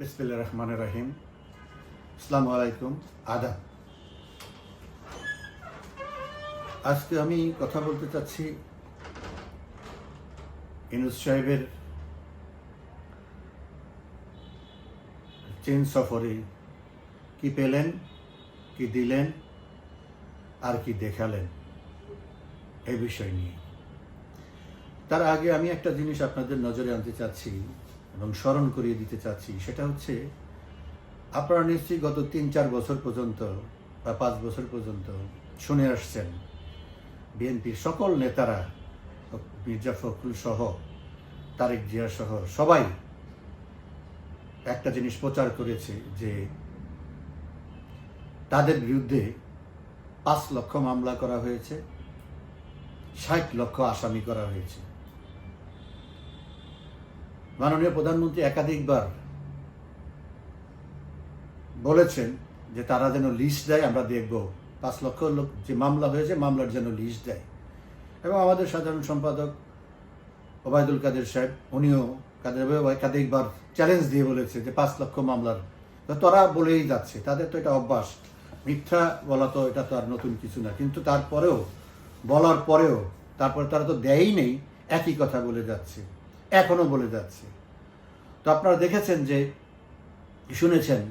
বিসমিল্লা রহমান রাহিম আসসালামু আলাইকুম আদা আজকে আমি কথা বলতে চাচ্ছি ইনুস সাহেবের চীন সফরে। কি পেলেন, কি দিলেন, আর কি দেখালেন এই বিষয় নিয়ে। তার আগে আমি একটা জিনিস আপনাদের নজরে আনতে চাচ্ছি। এবং স্মরণ করিয়ে দিতে চাচ্ছি, সেটা হচ্ছে আপনারা নিশ্চয়ই গত তিন চার বছর পর্যন্ত বা পাঁচ বছর পর্যন্ত শুনে আসছেন, বিএনপির সকল নেতারা, মির্জা ফখরুল সহ, তারেক জিয়া সহ সবাই একটা জিনিস প্রচার করেছে যে তাদের বিরুদ্ধে পাঁচ লক্ষ মামলা করা হয়েছে, ষাট লক্ষ আসামি করা হয়েছে। মাননীয় প্রধানমন্ত্রী একাধিকবার বলেছেন যে তারা যেন লিস্ট দেয়, আমরা দেখব। পাঁচ লক্ষ লোক যে মামলা হয়েছে, মামলার যেন লিস্ট দেয়। এবং আমাদের সাধারণ সম্পাদক ওবায়দুল কাদের সাহেব, উনিও কাদের একাধিকবার চ্যালেঞ্জ দিয়ে বলেছে যে পাঁচ লক্ষ মামলার। তারা বলেই যাচ্ছে, তাদের তো এটা অভ্যাস। মিথ্যা বলা তো এটা তো আর নতুন কিছু না। কিন্তু তারপরেও, বলার পরেও, তারপরে তারা তো দেয়ই নেই, একই কথা বলে যাচ্ছে। এখনও বলে যাচ্ছে। তো আপনারা দেখেছেন যে, শুনেছেন,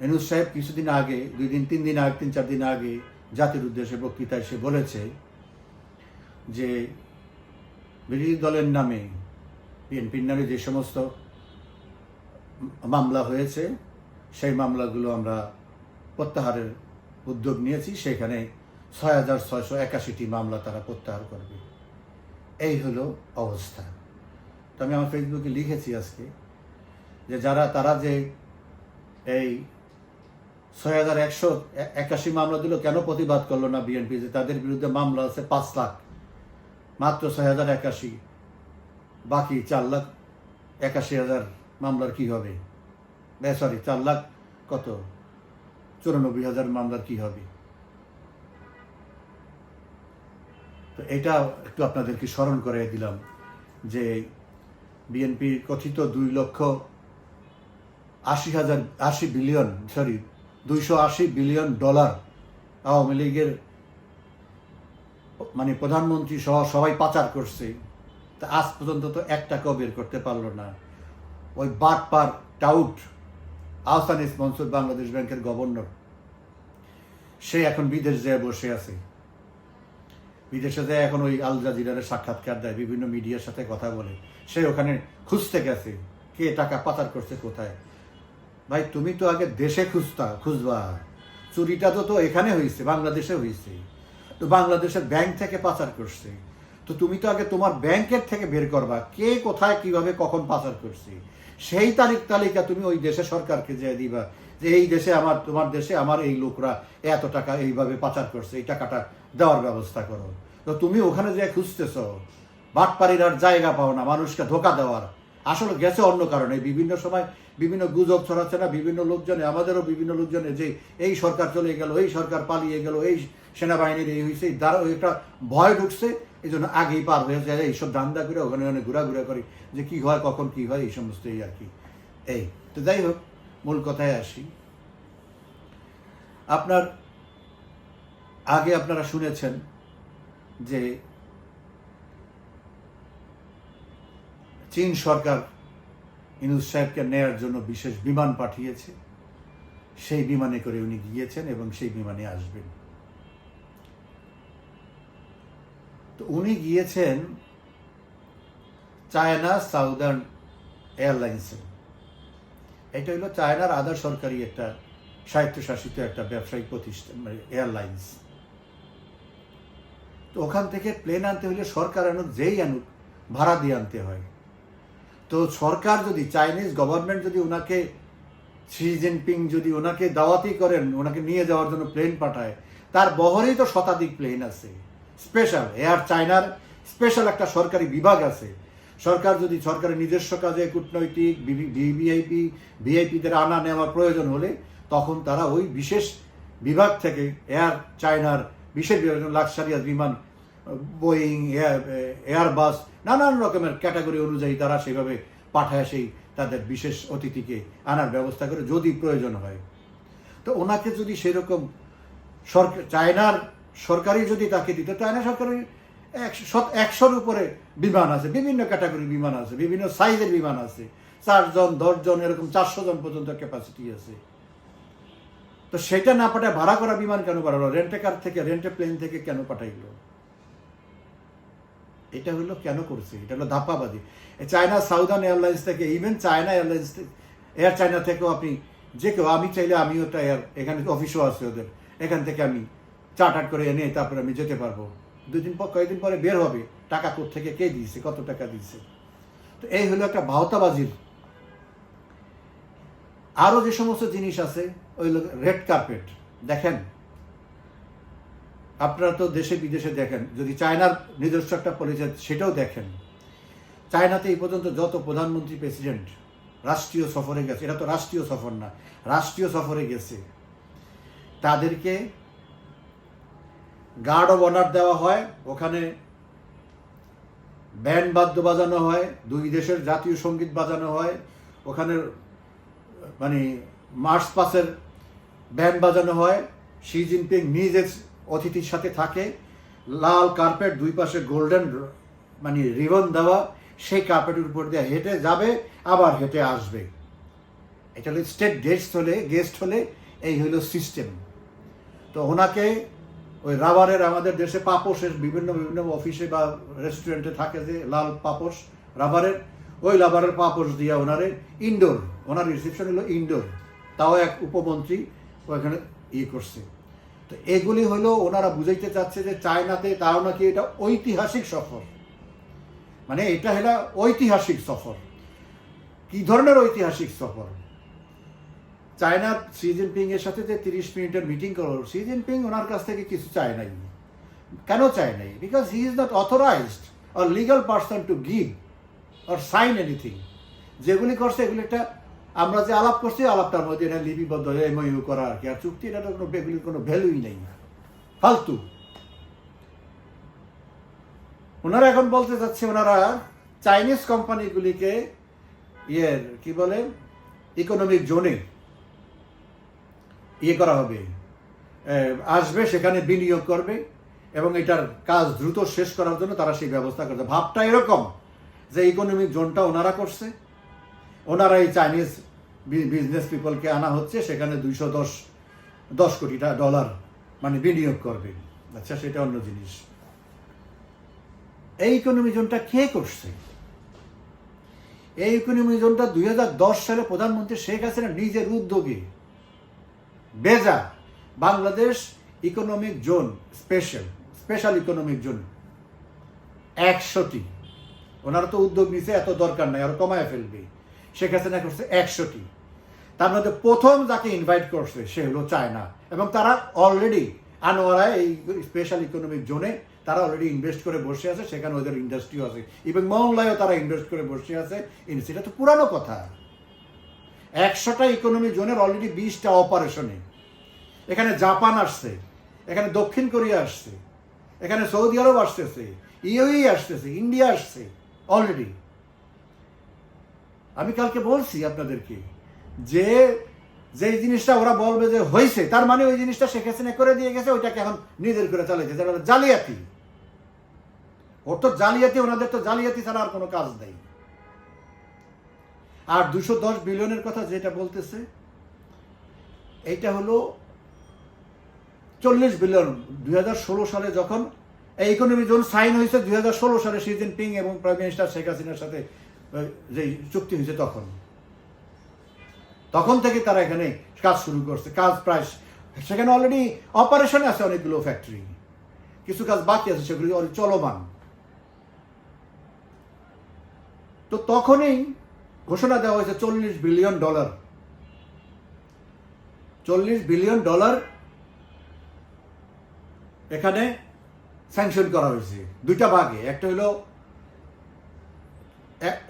এনুস সাহেব কিছুদিন আগে, দুই দিন, তিন দিন আগে, তিন চার দিন আগে জাতির উদ্দেশ্যে বক্তৃতায় সে বলেছে যে বিরোধী দলের নামে বিএনপির নামে যে সমস্ত মামলা হয়েছে, সেই মামলাগুলো আমরা প্রত্যাহারের উদ্যোগ নিয়েছি। সেখানে ছয় হাজার ছয়শো একাশিটি মামলা তারা প্রত্যাহার করবে। এই হলো অবস্থা। তো আমি আমার ফেসবুকে লিখেছি আজকে যে যারা, তারা যে এই ছয় হাজার একশো একাশি মামলা দিল, কেন প্রতিবাদ করল না বিএনপি যে তাদের বিরুদ্ধে মামলা আছে পাঁচ লাখ? মাত্র ছয় হাজার একাশি, বাকি চার লাখ একাশি হাজার মামলার কি হবে? সরি চার লাখ কত? চুরানব্বই হাজার মামলার কি হবে? তো এটা একটু আপনাদেরকে স্মরণ করে দিলাম যে বিএনপি কথিত দুই লক্ষ আশি হাজার আশি বিলিয়ন সরি দুইশো আশি বিলিয়ন ডলার আওয়ামী লীগের মানে প্রধানমন্ত্রী সহ সবাই পাচার করছে। তা আজ পর্যন্ত তো এক টাকাও বের করতে পারল না। ওই বাট পার টাউট আহসানিস মনসুর বাংলাদেশ ব্যাংকের গভর্নর, সে এখন বিদেশ যেয়ে বসে আছে। বিদেশে যায় এখন ওই আল জাজিরারে সাক্ষাৎকার দেয়, বিভিন্ন মিডিয়ার সাথে কথা বলে। সে ওখানে খুঁজতে গেছে। কে টাকা পাচার করছে কোথায়? ভাই, তুমি তো আগে দেশে খুঁজতা, খুঁজবা। চুরিটা তো তো এখানে হয়েছে বাংলাদেশে হয়েছে তো বাংলাদেশের ব্যাংক থেকে পাচার করছে। তো তুমি তো আগে তোমার ব্যাংকের থেকে বের করবা, কে কোথায়, কীভাবে, কখন পাচার করছে? সেই তারিখ তালিকা তুমি ওই দেশে সরকারকে যে দিবা যে এই দেশে আমার, তোমার দেশে আমার এই লোকরা এত টাকা এইভাবে পাচার করছে, এই টাকাটা দেওয়ার ব্যবস্থা করো। তো তুমি ওখানে যে খুঁজতেছ বাটপাড়ির আর জায়গা পাও না, মানুষকে ধোকা দেওয়ার। আসলে গেছে অন্য কারণে। বিভিন্ন সময় বিভিন্ন গুজব ছড়াচ্ছে না, বিভিন্ন লোকজনে, আমাদেরও বিভিন্ন লোকজনে যে এই সরকার চলে গেল, এই সরকার পালিয়ে গেল, এই সেনাবাহিনীর এই হয়েছে দ্বারা একটা ভয় ঢুকছে এই জন্য আগেই পার হয়ে যায়। এইসব দান্দা করে ওখানে ওখানে ঘোরাঘুরা করে যে কি হয়, কখন কি হয়, এই সমস্ত এই আর কি। এই, তো যাই হোক, মূল কথায় আসি। আপনার, আগে আপনারা শুনেছেন যে চীন সরকার ইনুস সাহেবকে নেয়ার জন্য বিশেষ বিমান পাঠিয়েছে। সেই বিমানে করে উনি গিয়েছেন এবং সেই বিমানে আসবেন। তো উনি গিয়েছেন চায়না সাউদার্ন এয়ারলাইন্সে। এটা হলো চায়নার আধা সরকারি একটা স্বায়ত্তশাসিত একটা ব্যবসায়িক প্রতিষ্ঠান মানে এয়ারলাইন্স। তো ওখান থেকে প্লেন আনতে হলে সরকার আনুক, যেই আনুক, ভাড়া দিয়ে আনতে হয়। তো সরকার যদি, চাইনিজ গভর্নমেন্ট যদি ওনাকে শি জিনপিং যদি ওনাকে দাওয়াতি করেন, ওনাকে নিয়ে যাওয়ার জন্য প্লেন পাঠায়, তার বহরেই তো শতাধিক প্লেন আছে। স্পেশাল এয়ার চায়নার স্পেশাল একটা সরকারি বিভাগ আছে। সরকার যদি, সরকারের নিজস্ব কাজে, কূটনৈতিক ভিভিআইপি, ভিআইপিদের আনা নেওয়ার প্রয়োজন হলে, তখন তারা ওই বিশেষ বিভাগ থেকে এয়ার চায়নার বিশেষ বিভাগ, লাক্সারিয়াস বিমান বোয়িং এয়ার এয়ারবাস নানান রকমের ক্যাটাগরি অনুযায়ী তারা সেভাবে পাঠায় সেই তাদের বিশেষ অতিথিকে আনার ব্যবস্থা করে যদি প্রয়োজন হয়। তো ওনাকে যদি সেরকম সরকার চায়নার সরকারি যদি তাকে দিত, চায়না সরকারি একশো একশোর উপরে বিমান আছে, বিভিন্ন ক্যাটাগরি বিমান আছে, বিভিন্ন সাইজের বিমান আছে, চারজন, দশজন, এরকম চারশো জন পর্যন্ত ক্যাপাসিটি আছে। তো সেটা না পাঠায় ভাড়া করা বিমান কেন পাঠালো? রেন্টে কার থেকে রেন্টে প্লেন থেকে কেন পাঠাইলো? এটা হলো কেন করছে? এটা হলো ধাপ্পাবাদী এ চায়না, সাউদার্ন এয়ারলাইন্স থেকে even China Airlines Air China থেকেও আপনি যে কেউ, আমি চাইলে আমিও একটা এয়ার, এখানে অফিসও আছে ওদের। এখান থেকে আমি চার্টার করে এনে তারপরে আমি যেতে পারব। দুদিন পর, কয়েকদিন পরে বের হবে। টাকা থেকে কে দিয়েছে, কত টাকা দিয়েছে? তো এই হলো একটা ভাওতাবাজির আরও যে সমস্ত জিনিস আছে, ওই রেড কার্পেট। দেখেন আপনারা তো দেশে বিদেশে দেখেন, যদি চায়নার নিজস্ব একটা পরিচয় সেটাও দেখেন। চায়নাতে এই পর্যন্ত যত প্রধানমন্ত্রী, প্রেসিডেন্ট রাষ্ট্রীয় সফরে গেছে, এটা তো রাষ্ট্রীয় সফর না, রাষ্ট্রীয় সফরে গেছে, তাদেরকে গার্ড অব অনার দেওয়া হয়, ওখানে ব্যান্ড বাদ্য বাজানো হয়, দুই দেশের জাতীয় সংগীত বাজানো হয়, ওখানে মানে মার্চ পাসের ব্যান্ড বাজানো হয় শি জিনপিং নিজের অতিথির সাথে থাকে। লাল কার্পেট দুই পাশে গোল্ডেন মানে রিবন দেওয়া, সেই কার্পেটের উপর দিয়ে হেঁটে যাবে, আবার হেঁটে আসবে। এটা হলো স্টেট গেস্ট হলে গেস্ট হলে এই হলো সিস্টেম। তো ওনাকে ওই রাবারের আমাদের দেশে পাপোশের বিভিন্ন বিভিন্ন অফিসে বা রেস্টুরেন্টে থাকে যে লাল পাপোশ, রাবারের। ওই রাবারের পাপোশ দিয়ে ওনারে ইনডোর, ওনার রিসেপশন হলো ইনডোর। তাও এক উপমন্ত্রী ওখানে ইয়ে করছে। তো এগুলি হলো ওনারা বুঝাইতে চাচ্ছে যে চায়নাতে তাও নাকি এটা ঐতিহাসিক সফর। মানে এটা হলো ঐতিহাসিক সফর। কি ধরনের ঐতিহাসিক সফর? চায়নার শি জিনপিং এর সাথে যে তিরিশ মিনিটের মিটিং করল শি জিনপিং ওনার কাছ থেকে কিছু চায় নাই। কেন চায় নাই? Because he is not authorised or legal person to give or sign anything যেগুলি করছে, এগুলি একটা আমরা যে আলাপ করছি, আলাপটার মধ্যে এটা লিপিবদ্ধ এমইউ করা আর কি। আর চুক্তি, এটা কোনো এগুলির কোনো ভ্যালুই নেই। ফালতু। ওনারা এখন বলতে চাচ্ছে, ওনারা চাইনিজ কোম্পানিগুলিকে ইয়ের, কি বলে ইকোনমিক জোনে ইয়ে করা হবে। আসবে, সেখানে বিনিয়োগ করবে এবং এটার কাজ দ্রুত শেষ করার জন্য তারা সেই ব্যবস্থা করছে ভাবটা এরকম যে ইকোনমিক জোনটা ওনারা করছে। ওনারা এই চাইনিজ বিজনেস পিপলকে আনা হচ্ছে, সেখানে দুইশো দশ দশ কোটি ডলার মানে বিনিয়োগ করবে। আচ্ছা সেটা অন্য জিনিস। এই ইকোনমি জোনটা কে করছে? এই ইকোনমি জোনটা দুই হাজার দশ সালে প্রধানমন্ত্রী শেখ হাসিনা নিজের উদ্যোগে। BEZA, Bangladesh economic zone special special economic zone একশোটি। ওনারা তো উদ্যোগ নিছে, এত দরকার নাই, আর কমায় ফেলবে। শেখ হাসিনা করছে একশোটি। তার মধ্যে প্রথম যাকে ইনভাইট করছে সে হলো চায়না। এবং তারা অলরেডি আনোয়ারায় এই স্পেশাল ইকোনমিক জোনে তারা অলরেডি ইনভেস্ট করে বসে আছে, সেখানে ওদের ইন্ডাস্ট্রিও আছে। এবং মংলায়ও তারা ইনভেস্ট করে বসে আছে। সেটা তো পুরানো কথা। একশোটা ইকোনমি জোনের অলরেডি বিশটা অপারেশনে এখানে জাপান আসছে, এখানে দক্ষিণ কোরিয়া আসছে, এখানে সৌদি আরব আসতেছে ইউই আসতেছে, ইন্ডিয়া আসছে অলরেডি আমি কালকে বলছি আপনাদেরকে যে যে জিনিসটা ওরা বলবে যে হয়েছে তার মানে ওই জিনিসটা শেখ হাসিনা করে দিয়ে গেছে, ওইটাকে এখন নিজের করে চালাইছে, যারা বলে জালিয়াতি। ওর তো জালিয়াতি, ওনাদের তো জালিয়াতি ছাড়া আর কোনো কাজ নেই। আর দুশো দশ বিলিয়নের কথা যেটা বলতেছে, এইটা হলো চল্লিশ বিলিয়ন, দুই ষোলো সালে যখন এই ইকোনমি জোন সাইন হয়েছে, দুই ষোলো সালে শি জিনপিং এবং প্রাইম মিনিস্টার শেখ হাসিনার সাথে যে চুক্তি হয়েছে তখন। তখন থেকে তারা এখানে কাজ শুরু করছে। কাজ প্রায় সেখানে অলরেডি অপারেশনে আছে অনেকগুলো ফ্যাক্টরি কিছু কাজ বাকি আছে, সেগুলি already চলমান? তো তখনই ঘোষণা দেওয়া হয়েছে চল্লিশ বিলিয়ন ডলার চল্লিশ বিলিয়ন ডলার এখানে স্যাংশন করা হয়েছে। দুইটা ভাগে। একটা হলো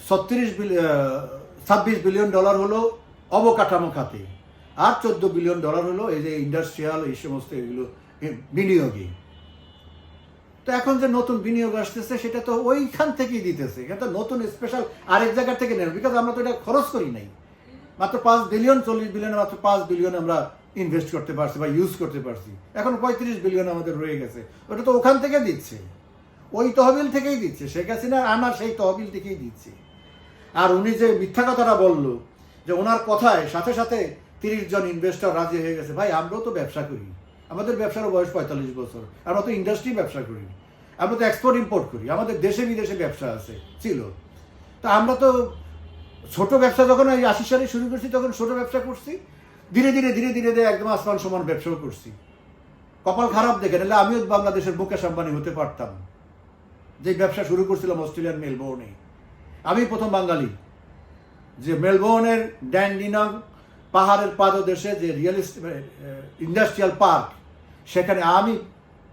ছত্রিশ ছাব্বিশ বিলিয়ন ডলার হলো অবকাঠামো খাতে। আর চোদ্দ বিলিয়ন ডলার হলো এই যে ইন্ডাস্ট্রিয়াল এই সমস্ত এগুলো বিনিয়োগে। তো এখন যে নতুন বিনিয়োগ আসতেছে, সেটা তো ওইখান থেকেই দিতেছে। এটা নতুন স্পেশাল আরেক জায়গা থেকে নেন বিকজ আমরা তো এটা খরচ করি নাই। মাত্র পাঁচ বিলিয়ন, চল্লিশ বিলিয়ন মাত্র পাঁচ বিলিয়ন আমরা ইনভেস্ট করতে পারছি বা ইউজ করতে পারছি। এখন পঁয়ত্রিশ বিলিয়ন আমাদের রয়ে গেছে। ওটা তো ওখান থেকে দিচ্ছে। ওই তহবিল থেকেই দিচ্ছে, শেখ হাসিনা আমার সেই তহবিল থেকেই দিচ্ছে। আর উনি যে মিথ্যা কথাটা বলল, যে ওনার কথায় সাথে সাথে তিরিশ জন ইনভেস্টর রাজি হয়ে গেছে, ভাই আমরাও তো ব্যবসা করি। আমাদের ব্যবসারও বয়স পঁয়তাল্লিশ বছর, আমরা তো ইন্ডাস্ট্রি ব্যবসা করি। আমরা তো এক্সপোর্ট ইম্পোর্ট করি, আমাদের দেশে বিদেশে ব্যবসা আছে, ছিল। তো আমরা তো ছোট ব্যবসা যখন এই আশি সালে শুরু করছি, তখন ছোট ব্যবসা করছি, ধীরে ধীরে ধীরে ধীরে ধীরে একদম আসমান সমান ব্যবসাও করছি। কপাল খারাপ দেখে নিলে আমিও বাংলাদেশের মুকেশ আম্বানি হতে পারতাম। যে ব্যবসা শুরু করছিলাম অস্ট্রেলিয়ান মেলবোর্নে, আমি প্রথম বাঙালি। যে মেলবোর্নের ড্যান্ডিনং পাহাড়ের পাদদেশে যে রিয়েল ইন্ডাস্ট্রিয়াল পার্ক, সেখানে আমি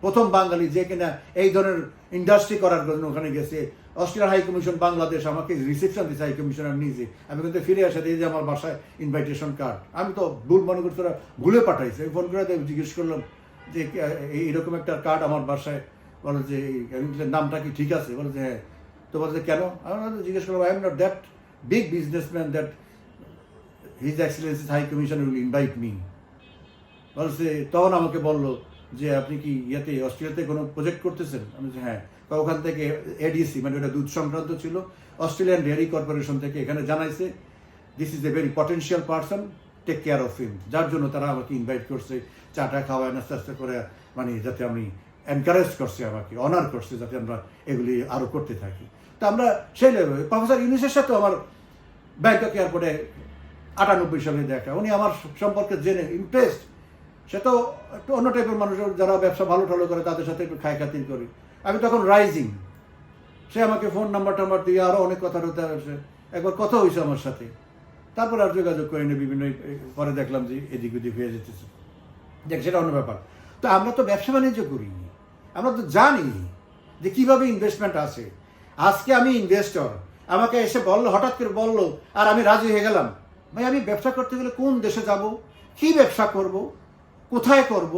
প্রথম বাঙালি যে কিনা এই ধরনের ইন্ডাস্ট্রি করার জন্য ওখানে গেছে। অস্ট্রেলিয়ান হাই কমিশন বাংলাদেশ আমাকে রিসেপশন দিয়েছে হাই কমিশনার নিজে। আমি কিন্তু ফিরে আসে এই যে আমার বাসায় ইনভাইটেশন কার্ড আমি তো ভুল মনে করছি, ওরা ভুলে পাঠাইছে। ফোন করে জিজ্ঞেস করলাম যে এই- এইরকম একটা কার্ড আমার বাসায় বলে যে নামটা কি ঠিক আছে? বলে যে হ্যাঁ। তো বলছে কেন? আমি জিজ্ঞেস করলাম I am not that big businessman that his excellency high commission will invite me বলছে তখন আমাকে বলল যে, আপনি কি ইয়েতে, অস্ট্রেলিয়াতে কোনো প্রজেক্ট করতেছেন? আমি বলছি হ্যাঁ। তো ওখান থেকে এডিসি মানে ওটা দুধ সংক্রান্ত ছিল, অস্ট্রেলিয়ান ডেয়ারি কর্পোরেশন থেকে এখানে জানাইছে this is a very potential person take care of him যার জন্য তারা আমাকে ইনভাইট করছে, চাটা খাওয়ায় নাস্তা আস্তে করে মানে যাতে আমি এনকারেজ করছে আমাকে অনার করছে যাতে আমরা এগুলি আরও করতে থাকি। তো আমরা সেই লেভেল প্রফেসর ইউনিসের সাথে আমার ব্যাংকক এয়ারপোর্টে আটানব্বই সালে দেখা। উনি আমার সম্পর্কে জেনে ইমপ্রেসড সে তো একটু অন্য টাইপের মানুষ যারা ব্যবসা ভালো টালো করে তাদের সাথে একটু খায় খাতির করি। আমি তখন রাইজিং সে আমাকে ফোন নাম্বার টাম্বার দিয়ে আরও অনেক কথা টথা আছে একবার কথা হয়েছে আমার সাথে। তারপর আর যোগাযোগ করিনি, বিভিন্ন পরে দেখলাম যে এদিক ওদিক হয়ে যেতেছে। দেখ, সেটা অন্য ব্যাপার। তো আমরা তো ব্যবসা বাণিজ্য করি আমরা তো জানি যে কীভাবে ইনভেস্টমেন্ট আছে। আজকে আমি ইনভেস্টর আমাকে এসে বলল, হঠাৎ করে বলল, আর আমি রাজি হয়ে গেলাম। ভাই, আমি ব্যবসা করতে গেলে কোন দেশে যাব? কি ব্যবসা করব? কোথায় করব?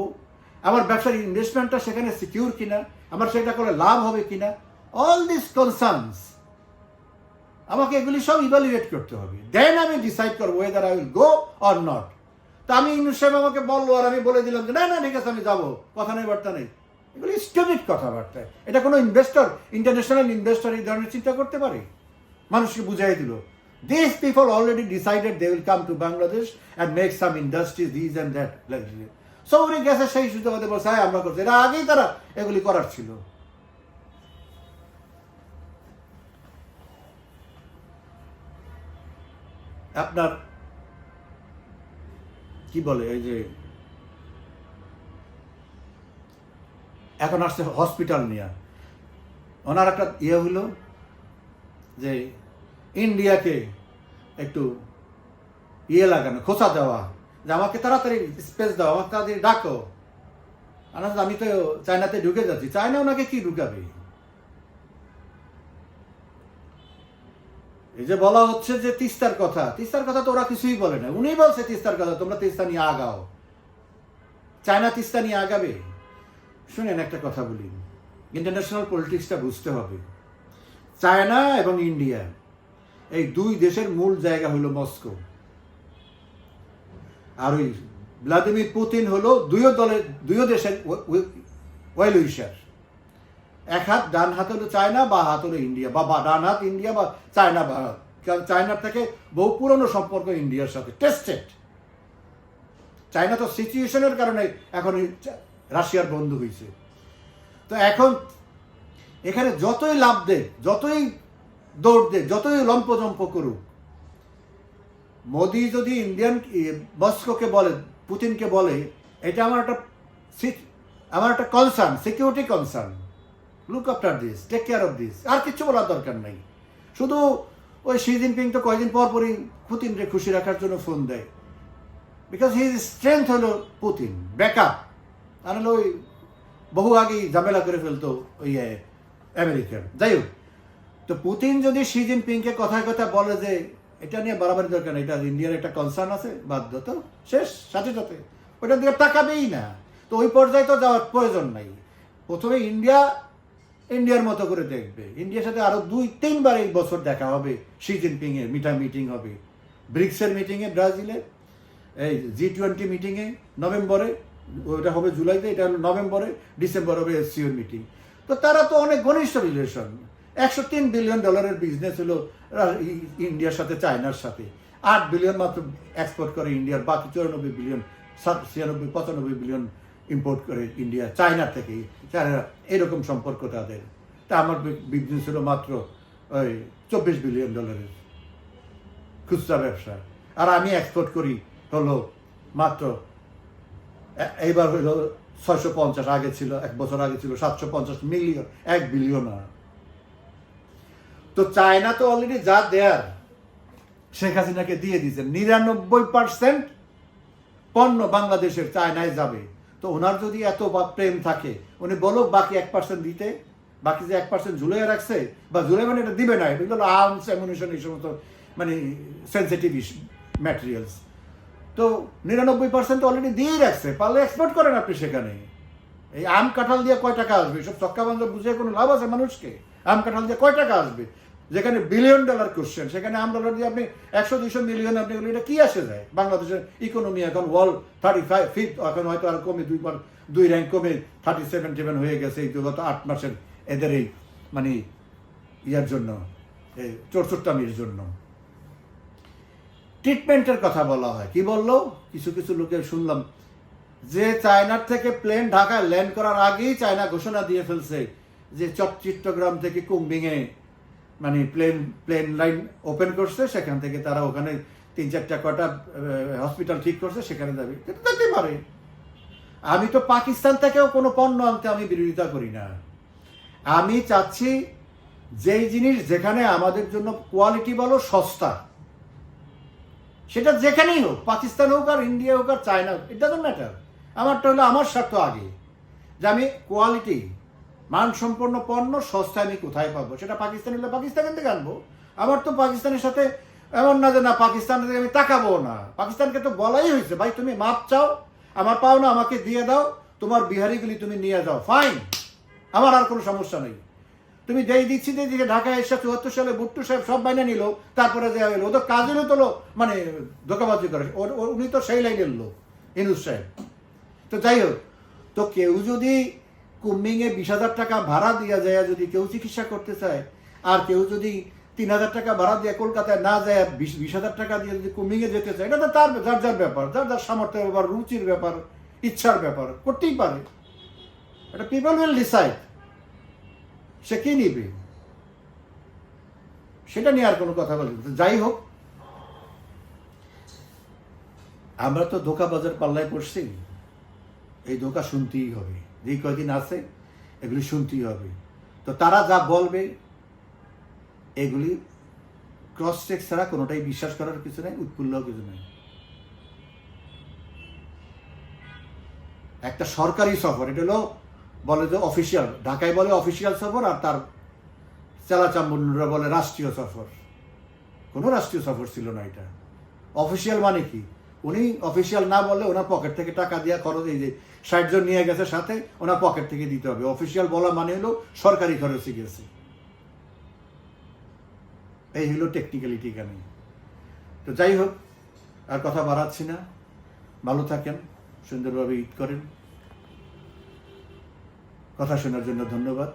আমার ব্যবসার ইনভেস্টমেন্টটা সেখানে সিকিউর কিনা? আমার সেটা করে লাভ হবে কিনা? অল দিস কনসার্নস আমাকে এগুলি সব ইভ্যালুয়েট করতে হবে। দেন আমি ডিসাইড করব whether I will go or not তা আমি ইউনুস আমাকে বলল, আর আমি বলে দিলাম যে, না না, ঠিক আছে, আমি যাব। কথা নেই, বার্তা নেই। এগুলি স্টুডেন্ট কথাবার্তা। এটা কোনো ইনভেস্টর ইন্টারন্যাশনাল ইনভেস্টর এই ধরনের চিন্তা করতে পারে? মানুষকে বুঝাই দিল। This people already decided they will come to Bangladesh and make some industries this and that so উনি গেছে, সেই সুযোগে বলছে হ্যাঁ আমরা করছি। এটা আগেই তারা এগুলি করার ছিল। আপনার কি বলে, এই যে এখন আসছে হসপিটাল নিয়ে। ওনার একটা ইয়ে হলো যে ইন্ডিয়াকে একটু ইয়ে লাগানো, খোঁচা দেওয়া, যে আমাকে তাড়াতাড়ি স্পেস দাও, আমাকে তাড়াতাড়ি ডাকো। আমি তো চায়নাতে ঢুকে যাচ্ছি, চায়না ওনাকে কি ঢুকাবে? এই যে বলা হচ্ছে যে তিস্তার কথা তিস্তার কথা তো ওরা কিছুই বলে না। উনি বলছে তিস্তার কথা, তোমরা তিস্তা নিয়ে আগাও। চায়না তিস্তা নিয়ে আগাবে? শুনেন, একটা কথা বলি। ইন্টারন্যাশনাল পলিটিক্সটা বুঝতে হবে। চায়না এবং ইন্ডিয়া, এই দুই দেশের মূল জায়গা হলো মস্কো। আর ওই ভ্লাদিমির পুতিন হলো দুইও দলের, দুইও দেশের ওয়েল উইশার। এক হাত ডান হাত হলো চায়না, বা হাত হলো ইন্ডিয়া, বা বা, ডান হাত ইন্ডিয়া বা চায়না ভারত কারণ চায়নার থেকে বহু পুরনো সম্পর্ক ইন্ডিয়ার সাথে টেস্টেড চায়না তো সিচুয়েশনের কারণে এখন রাশিয়ার বন্ধু হয়েছে তো এখন এখানে যতই লাভ দে, যতই দৌড় দে, যতই লম্পজম্প করুক, মোদি যদি ইন্ডিয়ান মস্কোকে বলে, পুতিনকে বলে, এটা আমার একটা আমার একটা concern security concern look after this take care of this আর কিছু বলার দরকার নাই। শুধু ওই শি জিনপিং তো কয়েকদিন পর পরই পুতিনকে খুশি রাখার জন্য ফোন দেয়। বিকজ হিজ স্ট্রেংথ হলো পুতিন ব্যাকআপ তাহলে ওই বহু আগেই ঝামেলা করে ফেলতো ওই আমেরিকার। যাই হোক তো পুতিন যদি শি জিনপিংকে কথায় কথা বলে যে এটা নিয়ে বাড়াবাড়ি দরকার নেই এটা ইন্ডিয়ার একটা কনসার্ন আছে, বাধ্য তো, শেষ, সাথে সাথে। ওটা দিয়ে তাকাবেই না। তো ওই পর্যায়ে তো যাওয়ার প্রয়োজন নাই। প্রথমে ইন্ডিয়া ইন্ডিয়ার মতো করে দেখবে। ইন্ডিয়ার সাথে আরও দুই, তিনবার এই বছর দেখা হবে শি জিনপিং এর মিটা মিটিং হবে। ব্রিক্সের মিটিংয়ে ব্রাজিলে এই জি টোয়েন্টি মিটিংয়ে, নভেম্বরে। ওটা হবে জুলাইতে, এটা হলো নভেম্বরে, ডিসেম্বর হবে এসসিওর মিটিং। তো তারা তো অনেক ঘনিষ্ঠ রিলেশন একশো তিন বিলিয়ন ডলারের বিজনেস হলো ইন্ডিয়ার সাথে, চায়নার সাথে। আট বিলিয়ন মাত্র এক্সপোর্ট করে ইন্ডিয়ার বাকি চুরানব্বই বিলিয়ন সাত- ছিয়ানব্বই, পঁচানব্বই বিলিয়ন ইম্পোর্ট করে ইন্ডিয়া, চায়না থেকে। চায়না, এরকম সম্পর্ক তাদের। তা আমার বিজনেস হলো মাত্র, ওই, চব্বিশ বিলিয়ন ডলারের খুচরা ব্যবসা। আর আমি এক্সপোর্ট করি হলো মাত্র এইবার হলো ছয়শো পঞ্চাশ, আগে ছিল, এক বছর আগে ছিল সাতশো পঞ্চাশ মিলিয়ন এক বিলিয়ন তো চায়না তো অলরেডি যা দেয়ার, শেখ হাসিনাকে দিয়ে দিয়েছে। নিরানব্বই পার্সেন্ট পণ্য বাংলাদেশের চায়নায় যাবে। তো ওনার যদি এত বা প্রেম থাকে, উনি বলো বাকি এক পার্সেন্ট দিতে, বাকি যে এক পার্সেন্ট ঝুলে রাখছে, বা ঝুলে মানে এটা দিবে না, এটা হলো আর্মস অ্যামুনিশন এই সমস্ত মানে সেন্সিটিভ ম্যাটেরিয়ালস তো নিরানব্বই পার্সেন্ট অলরেডি দিয়েই রাখছে, পারলে এক্সপোর্ট করেন আপনি সেখানে। এই আম কাঁঠাল দিয়ে কয় টাকা আসবে? সব চক্কা বান্ধব বুঝে কোনো লাভ আছে মানুষকে? আম কাঁঠাল দিয়ে কয় টাকা আসবে? যেখানে বিলিয়ন ডলার কোশ্চেন সেখানে আম ডলার দিয়ে আপনি একশো, দুইশো মিলিয়ন আপনি এটা কি আসে যায়? বাংলাদেশের ইকোনমি এখন ওয়ার্ল্ড থার্টি ফাইভ ফিফথ এখন হয়তো আর কমে, দুই দুই র্যাঙ্ক কমে থার্টি সেভেন টেভেন হয়ে গেছে, এই গত আট মাসের এদের এই মানে ইয়ার জন্য, এই চোরচোট্টামির জন্য। ট্রিটমেন্টের কথা বলা হয়। কি বলল? কিছু কিছু লোকের শুনলাম, যে চায়নার থেকে প্লেন ঢাকায় ল্যান্ড করার আগেই চায়না ঘোষণা দিয়ে ফেলছে যে চট চট্টগ্রাম থেকে কুম্বিংয়ে মানে প্লেন প্লেন লাইন ওপেন করছে, সেখান থেকে তারা ওখানে তিন চারটা কটা হসপিটাল ঠিক করছে, সেখানে যাবে। যেতে পারে। আমি তো পাকিস্তান থেকেও কোনো পণ্য আনতে আমি বিরোধিতা করি না। আমি চাচ্ছি যেই জিনিস যেখানে আমাদের জন্য কোয়ালিটি বলো, সস্তা সেটা যেখানেই হোক, পাকিস্তান হোক আর ইন্ডিয়া হোক আর চায়না হোক ইট ডাজন্ট ম্যাটার আমারটা হলো আমার স্বার্থ আগে, যে আমি কোয়ালিটি মানসম্পন্ন পণ্য সস্তায় আমি কোথায় পাবো? সেটা পাকিস্তান হলে পাকিস্তান থেকে আনব। আমার তো পাকিস্তানের সাথে এমন না যে না পাকিস্তান থেকে আমি তাকাবো না। পাকিস্তানকে তো বলাই হয়েছে, ভাই, তুমি মাপ চাও, আমার পাও না, আমাকে দিয়ে দাও, তোমার বিহারিগুলি তুমি নিয়ে যাও ফাইন আমার আর কোনো সমস্যা নেই। তুমি যেই দিচ্ছি দিকে ঢাকা এসে চুয়াত্তর সালে বুট্টু সাহেব সব বাইনা নিল, তারপরে দেওয়া হলো ও তো কাজেরও তোলো মানে ধোকাবাজি করে। উনি তো সেই লাইনের লোক, ইনুস সাহেব। তো যাই হোক, তো কেউ যদি কুম্বিংয়ে বিশ হাজার টাকা ভাড়া দিয়া যায়, যদি কেউ চিকিৎসা করতে চায়, আর কেউ যদি তিন হাজার টাকা ভাড়া দিয়ে কলকাতায় না যায়, বিশ বিশ হাজার টাকা দিয়ে যদি কুম্বিংয়ে যেতে চায়, এটা তো তার যার যার ব্যাপার, যার যার সামর্থ্যের ব্যাপার, রুচির ব্যাপার, ইচ্ছার ব্যাপার, করতেই পারে। এটা পিপল উইল ডিসাইড সে কি নিবে? সেটা নিয়ে আর কোনো কথা বলি যাই হোক, আমরা তো ধোকা বাজার পাল্লায় পড়ছি। এই ধোকা শুনতেই হবে। যেই কয়দিন আছে, এগুলি শুনতেই হবে। তো তারা যা বলবে, এগুলি ক্রস চেক ছাড়া কোনোটাই বিশ্বাস করার কিছু নেই উৎফুল্ল কিছু নেই। একটা সরকারি সফর, এটা হলো বলে যে অফিসিয়াল ঢাকায় বলে অফিসিয়াল সফর আর তার চেলাচাম্বুরা বলে রাষ্ট্রীয় সফর। কোনো রাষ্ট্রীয় সফর ছিল না এটা। অফিসিয়াল মানে কি? উনি অফিসিয়াল না বলে ওনার পকেট থেকে টাকা দেওয়া খরচ, এই যে ষাট জন নিয়ে গেছে সাথে, ওনার পকেট থেকে দিতে হবে। অফিসিয়াল বলা মানে হলো সরকারি খরচে গেছে। এই হলো টেকনিক্যালিটি এখানে। তো যাই হোক, আর কথা বাড়াচ্ছি না। ভালো থাকেন, সুন্দরভাবে ঈদ করেন। কথা শোনার জন্য ধন্যবাদ।